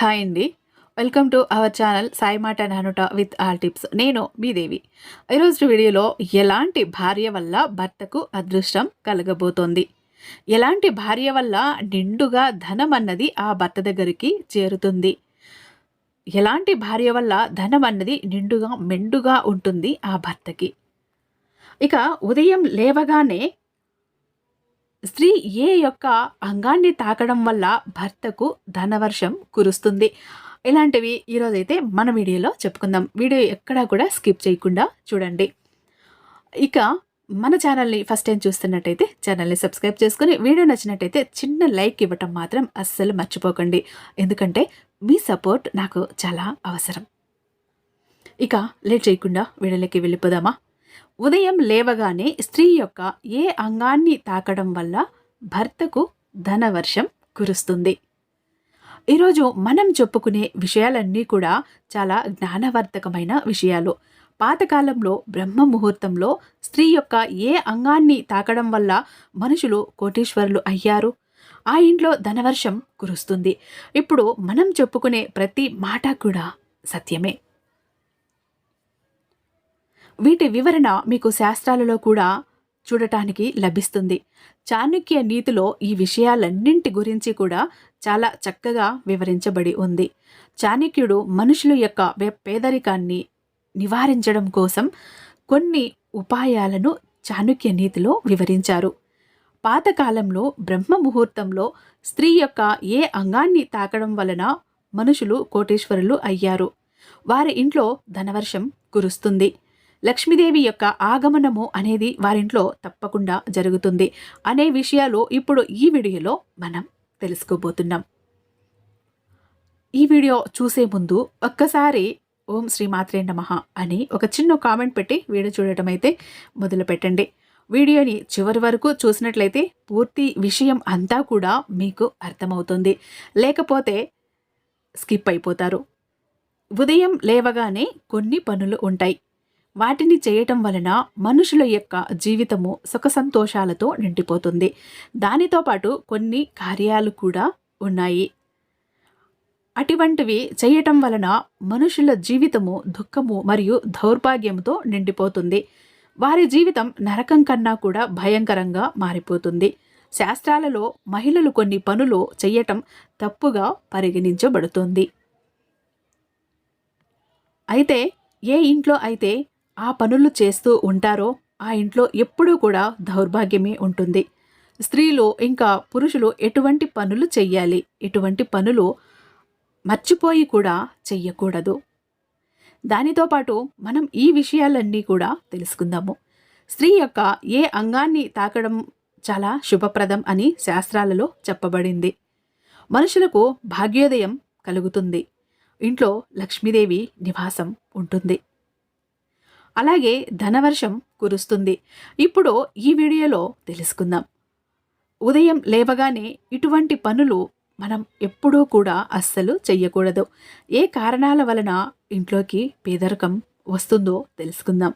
Hi అండి. Welcome to our channel Sai మాట నానుట విత్ ఆల్ టిప్స్. నేను మీ దేవి. ఈరోజు వీడియోలో ఎలాంటి భార్య వల్ల భర్తకు అదృష్టం కలగబోతోంది? ఎలాంటి భార్య వల్ల నిండుగా ధనం అన్నది ఆ భర్త దగ్గరికి చేరుతుంది? ఎలాంటి భార్య వల్ల ధనం అన్నది నిండుగా మెండుగా ఉంటుంది ఆ భర్తకి? ఇక ఉదయం లేవగానే స్త్రీ ఏ యొక్క అంగాన్ని తాకడం వల్ల భర్తకు ధనవర్షం కురుస్తుంది? ఇలాంటివి ఈరోజైతే మన వీడియోలో చెప్పుకుందాం. వీడియో ఎక్కడా కూడా స్కిప్ చేయకుండా చూడండి. ఇక మన ఛానల్ని ఫస్ట్ టైం చూస్తున్నట్టయితే ఛానల్ని సబ్స్క్రైబ్ చేసుకుని వీడియో నచ్చినట్టయితే చిన్న లైక్ ఇవ్వటం మాత్రం అస్సలు మర్చిపోకండి. ఎందుకంటే మీ సపోర్ట్ నాకు చాలా అవసరం. ఇక లేట్ చేయకుండా వీడియోలోకి వెళ్ళిపోదామా? ఉదయం లేవగానే స్త్రీ యొక్క ఏ అంగాన్ని తాకడం వల్ల భర్తకు ధనవర్షం కురుస్తుంది. ఈరోజు మనం చెప్పుకునే విషయాలన్నీ కూడా చాలా జ్ఞానవర్ధకమైన విషయాలు. పాతకాలంలో బ్రహ్మ ముహూర్తంలో స్త్రీ యొక్క ఏ అంగాన్ని తాకడం వల్ల మనుషులు కోటీశ్వరులు అయ్యారు? ఆ ఇంట్లో ధనవర్షం కురుస్తుంది. ఇప్పుడు మనం చెప్పుకునే ప్రతి మాట కూడా సత్యమే. వీటి వివరణ మీకు శాస్త్రాలలో కూడా చూడటానికి లభిస్తుంది. చాణక్య నీతిలో ఈ విషయాలన్నింటి గురించి కూడా చాలా చక్కగా వివరించబడి ఉంది. చాణక్యుడు మనుషుల యొక్క వే- పేదరికాన్ని నివారించడం కోసం కొన్ని ఉపాయాలను చాణక్య నీతిలో వివరించారు. పాతకాలంలో బ్రహ్మ ముహూర్తంలో స్త్రీ యొక్క ఏ అంగాన్ని తాకడం వలన మనుషులు కోటేశ్వరులు అయ్యారు. వారి ఇంట్లో ధనవర్షం కురుస్తుంది. లక్ష్మీదేవి యొక్క ఆగమనము అనేది వారింట్లో తప్పకుండా జరుగుతుంది అనే విషయాలు ఇప్పుడు ఈ వీడియోలో మనం తెలుసుకోబోతున్నాం. ఈ వీడియో చూసే ముందు ఒక్కసారి ఓం శ్రీమాత్రే నమః అని ఒక చిన్న కామెంట్ పెట్టి వీడియో చూడటం అయితే మొదలు పెట్టండి. వీడియోని చివరి వరకు చూసినట్లయితే పూర్తి విషయం అంతా కూడా మీకు అర్థమవుతుంది. లేకపోతే స్కిప్ అయిపోతారు. ఉదయం లేవగానే కొన్ని పనులు ఉంటాయి. వాటిని చేయటం వలన మనుషుల యొక్క జీవితము సుఖ సంతోషాలతో నిండిపోతుంది. దానితో పాటు కొన్ని కార్యాలు కూడా ఉన్నాయి. అటువంటివి చేయటం వలన మనుషుల జీవితము దుఃఖము మరియు దౌర్భాగ్యంతో నిండిపోతుంది. వారి జీవితం నరకం కన్నా కూడా భయంకరంగా మారిపోతుంది. శాస్త్రాలలో మహిళలు కొన్ని పనులు చేయటం తప్పుగా పరిగణించబడుతుంది. అయితే ఏ ఇంట్లో అయితే ఆ పనులు చేస్తూ ఉంటారో ఆ ఇంట్లో ఎప్పుడూ కూడా దౌర్భాగ్యమే ఉంటుంది. స్త్రీలు ఇంకా పురుషులు ఎటువంటి పనులు చెయ్యాలి? ఎటువంటి పనులు మర్చిపోయి కూడా చెయ్యకూడదు. దానితో పాటు మనం ఈ విషయాలన్నీ కూడా తెలుసుకుందాము. స్త్రీ యొక్క ఏ అంగాన్ని తాకడం చాలా శుభప్రదం అని శాస్త్రాలలో చెప్పబడింది. మనుషులకు భాగ్యోదయం కలుగుతుంది. ఇంట్లో లక్ష్మీదేవి నివాసం ఉంటుంది. అలాగే ధనవర్షం కురుస్తుంది. ఇప్పుడు ఈ వీడియోలో తెలుసుకుందాం. ఉదయం లేవగానే ఇటువంటి పనులు మనం ఎప్పుడూ కూడా అస్సలు చెయ్యకూడదు. ఏ కారణాల వలన ఇంట్లోకి పేదరికం వస్తుందో తెలుసుకుందాం.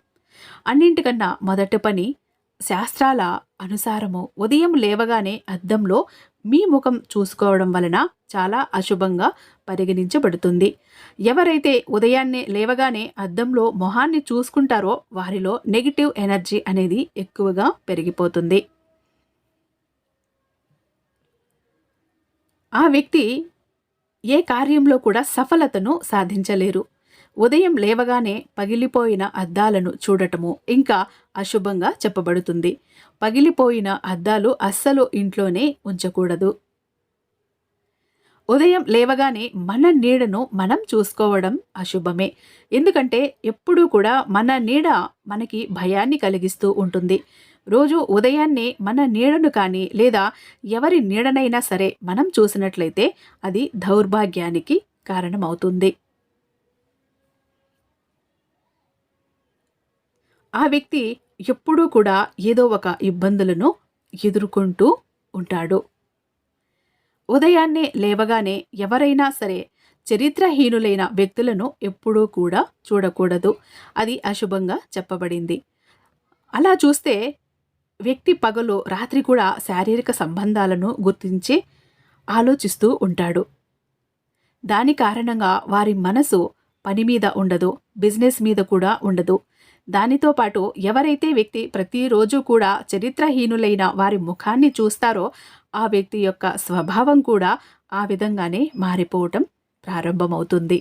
అన్నింటికన్నా మొదటి పని శాస్త్రాల అనుసారము ఉదయం లేవగానే అద్దంలో మీ ముఖం చూసుకోవడం వలన చాలా అశుభంగా పరిగణించబడుతుంది. ఎవరైతే ఉదయాన్నే లేవగానే అద్దంలో మొహాన్ని చూసుకుంటారో వారిలో నెగిటివ్ ఎనర్జీ అనేది ఎక్కువగా పెరిగిపోతుంది. ఆ వ్యక్తి ఏ కార్యంలో కూడా సఫలతను సాధించలేరు. ఉదయం లేవగానే పగిలిపోయిన అద్దాలను చూడటము ఇంకా అశుభంగా చెప్పబడుతుంది. పగిలిపోయిన అద్దాలు అస్సలు ఇంట్లోనే ఉంచకూడదు. ఉదయం లేవగానే మన నీడను మనం చూసుకోవడం అశుభమే. ఎందుకంటే ఎప్పుడూ కూడా మన నీడ మనకి భయాన్ని కలిగిస్తూ ఉంటుంది. రోజు ఉదయాన్నే మన నీడను కానీ లేదా ఎవరి నీడనైనా సరే మనం చూసినట్లయితే అది దౌర్భాగ్యానికి కారణమవుతుంది. ఆ వ్యక్తి ఎప్పుడూ కూడా ఏదో ఒక ఇబ్బందులను ఎదుర్కొంటూ ఉంటాడు. ఉదయాన్నే లేవగానే ఎవరైనా సరే చరిత్రహీనులైన వ్యక్తులను ఎప్పుడూ కూడా చూడకూడదు. అది అశుభంగా చెప్పబడింది. అలా చూస్తే వ్యక్తి పగలు రాత్రి కూడా శారీరక సంబంధాలను గుర్తించి ఆలోచిస్తూ ఉంటాడు. దాని కారణంగా వారి మనసు పని మీద ఉండదు బిజినెస్ మీద కూడా ఉండదు. దానితో పాటు ఎవరైతే వ్యక్తి ప్రతిరోజు కూడా చరిత్రహీనులైన వారి ముఖాన్ని చూస్తారో ఆ వ్యక్తి యొక్క స్వభావం కూడా ఆ విధంగానే మారిపోవటం ప్రారంభమవుతుంది.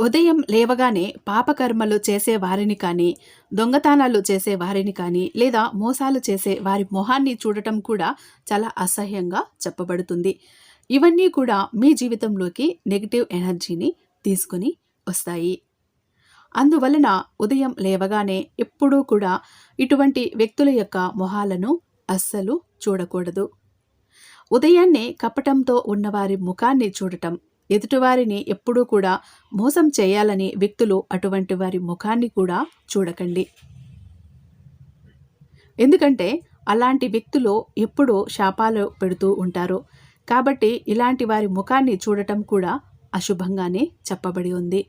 ఉదయం లేవగానే పాపకర్మలు చేసే వారిని కానీ దొంగతనాలు చేసే వారిని కానీ లేదా మోసాలు చేసే వారి మొహాన్ని చూడటం కూడా చాలా అసహ్యంగా చెప్పబడుతుంది. ఇవన్నీ కూడా మీ జీవితంలోకి నెగిటివ్ ఎనర్జీని తీసుకుని వస్తాయి. అందువలన ఉదయం లేవగానే ఎప్పుడూ కూడా ఇటువంటి వ్యక్తుల యొక్క మొహాలను అస్సలు చూడకూడదు. ఉదయాన్నే కపటంతో ఉన్నవారి ముఖాన్ని చూడటం ఎదుటివారిని ఎప్పుడూ కూడా మోసం చేయాలని వ్యక్తులు అటువంటి వారి ముఖాన్ని కూడా చూడకండి. ఎందుకంటే అలాంటి వ్యక్తులు ఎప్పుడూ శాపాలు పెడుతూ ఉంటారు. కాబట్టి ఇలాంటి వారి ముఖాన్ని చూడటం కూడా అశుభంగానే చెప్పబడి ఉంది.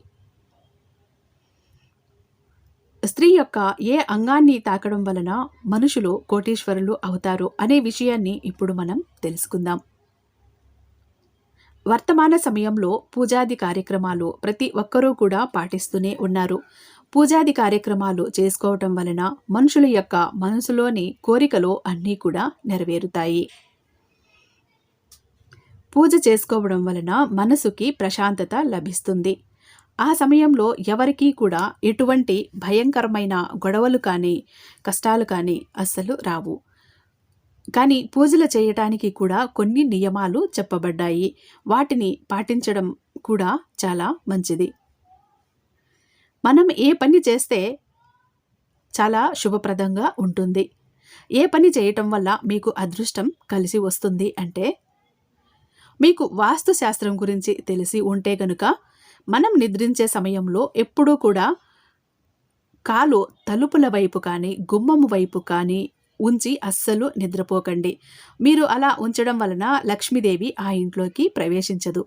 స్త్రీ యొక్క ఏ అంగాన్ని తాకడం వలన మనుషులు కోటీశ్వరులు అవుతారు అనే విషయాన్ని ఇప్పుడు మనం తెలుసుకుందాం. వర్తమాన సమయంలో పూజాది కార్యక్రమాలు ప్రతి ఒక్కరూ కూడా పాటిస్తూనే ఉన్నారు. పూజాది కార్యక్రమాలు చేసుకోవటం వలన మనుషుల యొక్క మనసులోని కోరికలు అన్నీ కూడా నెరవేరుతాయి. పూజ చేసుకోవడం వలన మనసుకి ప్రశాంతత లభిస్తుంది. ఆ సమయంలో ఎవరికీ కూడా ఎటువంటి భయంకరమైన గొడవలు కానీ కష్టాలు కానీ అస్సలు రావు. కానీ పూజలు చేయటానికి కూడా కొన్ని నియమాలు చెప్పబడ్డాయి. వాటిని పాటించడం కూడా చాలా మంచిది. మనం ఏ పని చేస్తే చాలా శుభప్రదంగా ఉంటుంది. ఏ పని చేయటం వల్ల మీకు అదృష్టం కలిసి వస్తుంది అంటే మీకు వాస్తు శాస్త్రం గురించి తెలిసి ఉంటే గనుక మనం నిద్రించే సమయంలో ఎప్పుడూ కూడా కాలు తలుపుల వైపు కానీ గుమ్మము వైపు కానీ ఉంచి అస్సలు నిద్రపోకండి. మీరు అలా ఉంచడం వలన లక్ష్మీదేవి ఆ ఇంట్లోకి ప్రవేశించదు.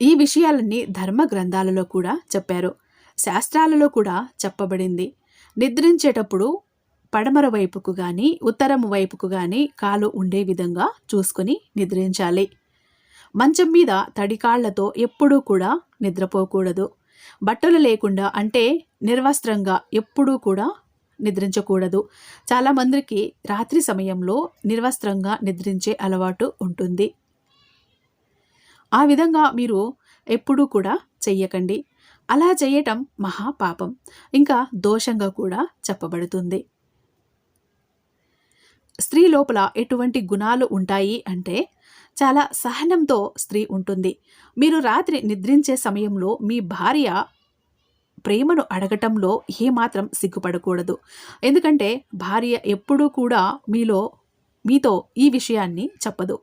ఈ విషయాలన్నీ ధర్మ గ్రంథాలలో కూడా చెప్పారు. శాస్త్రాలలో కూడా చెప్పబడింది. నిద్రించేటప్పుడు పడమర వైపుకు కానీ ఉత్తరం వైపుకు కానీ కాలు ఉండే విధంగా చూసుకుని నిద్రించాలి. మంచం మీద తడికాళ్ళతో ఎప్పుడూ కూడా నిద్రపోకూడదు. బట్టలు లేకుండా అంటే నిర్వస్త్రంగా ఎప్పుడూ కూడా నిద్రించకూడదు. చాలామందికి రాత్రి సమయంలో నిర్వస్త్రంగా నిద్రించే అలవాటు ఉంటుంది. ఆ విధంగా మీరు ఎప్పుడూ కూడా చెయ్యకండి. అలా చేయటం మహాపాపం ఇంకా దోషంగా కూడా చెప్పబడుతుంది. స్త్రీ లోపల ఎటువంటి గుణాలు ఉంటాయి అంటే చాలా సహనంతో స్త్రీ ఉంటుంది. మీరు రాత్రి నిద్రించే సమయంలో మీ భార్య ప్రేమను అడగటంలో ఏమాత్రం సిగ్గుపడకూడదు. ఎందుకంటే భార్య ఎప్పుడూ కూడా మీలో మీతో ఈ విషయాన్ని చెప్పదు.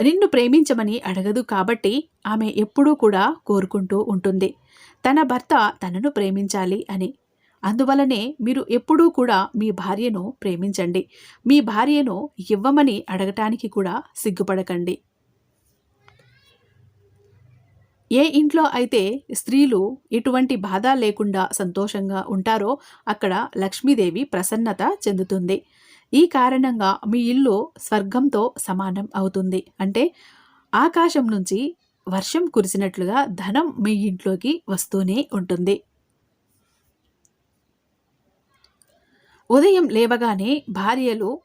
నిన్ను ప్రేమించమని అడగదు కాబట్టి ఆమె ఎప్పుడూ కూడా కోరుకుంటూ ఉంటుంది. తన భర్త తనను ప్రేమించాలి అని అందువలనే మీరు ఎప్పుడూ కూడా మీ భార్యను ప్రేమించండి. మీ భార్యను ఇవ్వమని అడగటానికి కూడా సిగ్గుపడకండి. ఏ ఇంట్లో అయితే స్త్రీలు ఎటువంటి బాధ లేకుండా సంతోషంగా ఉంటారో అక్కడ లక్ష్మీదేవి ప్రసన్నత చెందుతుంది. ఈ కారణంగా మీ ఇల్లు స్వర్గంతో సమానం అవుతుంది. అంటే ఆకాశం నుంచి వర్షం కురిసినట్లుగా ధనం మీ ఇంట్లోకి వస్తూనే ఉంటుంది. ఉదయం లేవగానే భార్యలు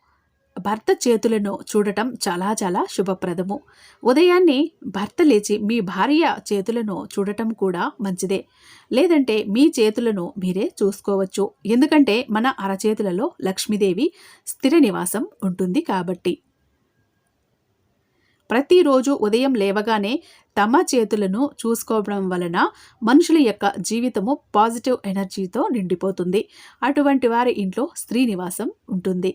భర్త చేతులను చూడటం చాలా చాలా శుభప్రదము. ఉదయాన్నే భర్త లేచి మీ భార్య చేతులను చూడటం కూడా మంచిదే. లేదంటే మీ చేతులను మీరే చూసుకోవచ్చు. ఎందుకంటే మన అరచేతులలో లక్ష్మీదేవి స్థిర నివాసం ఉంటుంది కాబట్టి. ప్రతిరోజు ఉదయం లేవగానే తమ చేతులను చూసుకోవడం వలన మనుషుల యొక్క జీవితము పాజిటివ్ ఎనర్జీతో నిండిపోతుంది. అటువంటి వారి ఇంట్లో స్త్రీ నివాసం ఉంటుంది.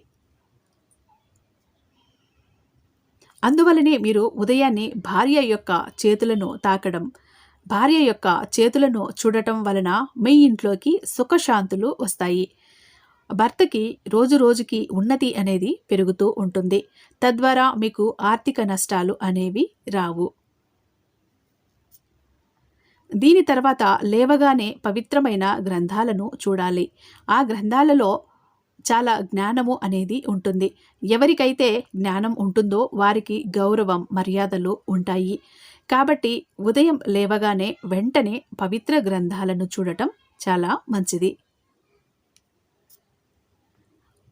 అందువలనే మీరు ఉదయాన్నే భార్య యొక్క చేతులను తాకడం భార్య యొక్క చేతులను చూడటం వలన మీ ఇంట్లోకి సుఖశాంతులు వస్తాయి. భర్తకి రోజు రోజుకి ఉన్నతి అనేది పెరుగుతూ ఉంటుంది. తద్వారా మీకు ఆర్థిక నష్టాలు అనేవి రావు. దీని తర్వాత లేవగానే పవిత్రమైన గ్రంథాలను చూడాలి. ఆ గ్రంథాలలో చాలా జ్ఞానము అనేది ఉంటుంది. ఎవరికైతే జ్ఞానం ఉంటుందో వారికి గౌరవం మర్యాదలు ఉంటాయి. కాబట్టి ఉదయం లేవగానే వెంటనే పవిత్ర గ్రంథాలను చూడటం చాలా మంచిది.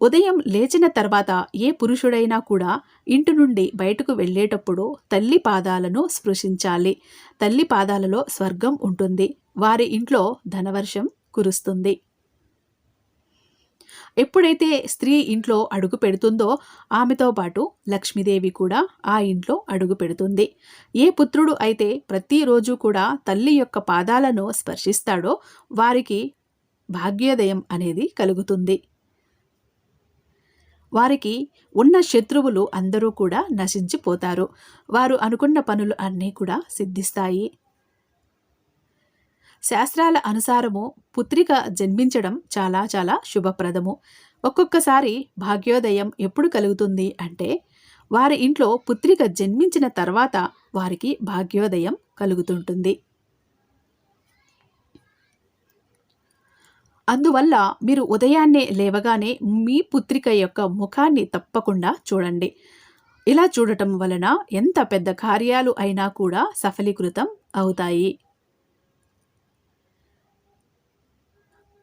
ఉదయం లేచిన తర్వాత ఏ పురుషుడైనా కూడా ఇంటి నుండి బయటకు వెళ్ళేటప్పుడు తల్లి పాదాలను స్పృశించాలి. తల్లి పాదాలలో స్వర్గం ఉంటుంది. వారి ఇంట్లో ధనవర్షం కురుస్తుంది. ఎప్పుడైతే స్త్రీ ఇంట్లో అడుగు పెడుతుందో ఆమెతో పాటు లక్ష్మీదేవి కూడా ఆ ఇంట్లో అడుగు పెడుతుంది. ఏ పుత్రుడు అయితే ప్రతిరోజు కూడా తల్లి యొక్క పాదాలను స్పర్శిస్తాడో వారికి భాగ్యోదయం అనేది కలుగుతుంది. వారికి ఉన్న శత్రువులు అందరూ కూడా నశించిపోతారు. వారు అనుకున్న పనులు అన్నీ కూడా సిద్ధిస్తాయి. శాస్త్రాల అనుసారము పుత్రిక జన్మించడం చాలా చాలా శుభప్రదము. ఒక్కొక్కసారి భాగ్యోదయం ఎప్పుడు కలుగుతుంది అంటే వారి ఇంట్లో పుత్రిక జన్మించిన తర్వాత వారికి భాగ్యోదయం కలుగుతుంటుంది. అందువల్ల మీరు ఉదయాన్నే లేవగానే మీ పుత్రిక యొక్క ముఖాన్ని తప్పకుండా చూడండి. ఇలా చూడటం వలన ఎంత పెద్ద కార్యాలు అయినా కూడా సఫలీకృతం అవుతాయి.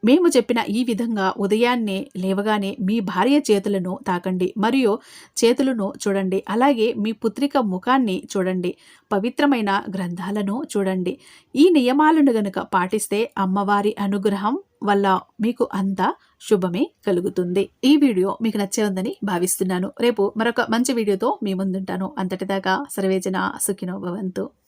మేము చెప్పిన ఈ విధంగా ఉదయాన్నే లేవగానే మీ భార్య చేతులను తాకండి. మరియు చేతులను చూడండి. అలాగే మీ పుత్రిక ముఖాన్ని చూడండి. పవిత్రమైన గ్రంథాలను చూడండి. ఈ నియమాలను గనుక పాటిస్తే అమ్మవారి అనుగ్రహం వల్ల మీకు అంతా శుభమే కలుగుతుంది. ఈ వీడియో మీకు నచ్చే ఉందని భావిస్తున్నాను. రేపు మరొక మంచి వీడియోతో మీ ముందుంటాను. అంతటిదాకా సర్వేజన సుఖినో భవంతు.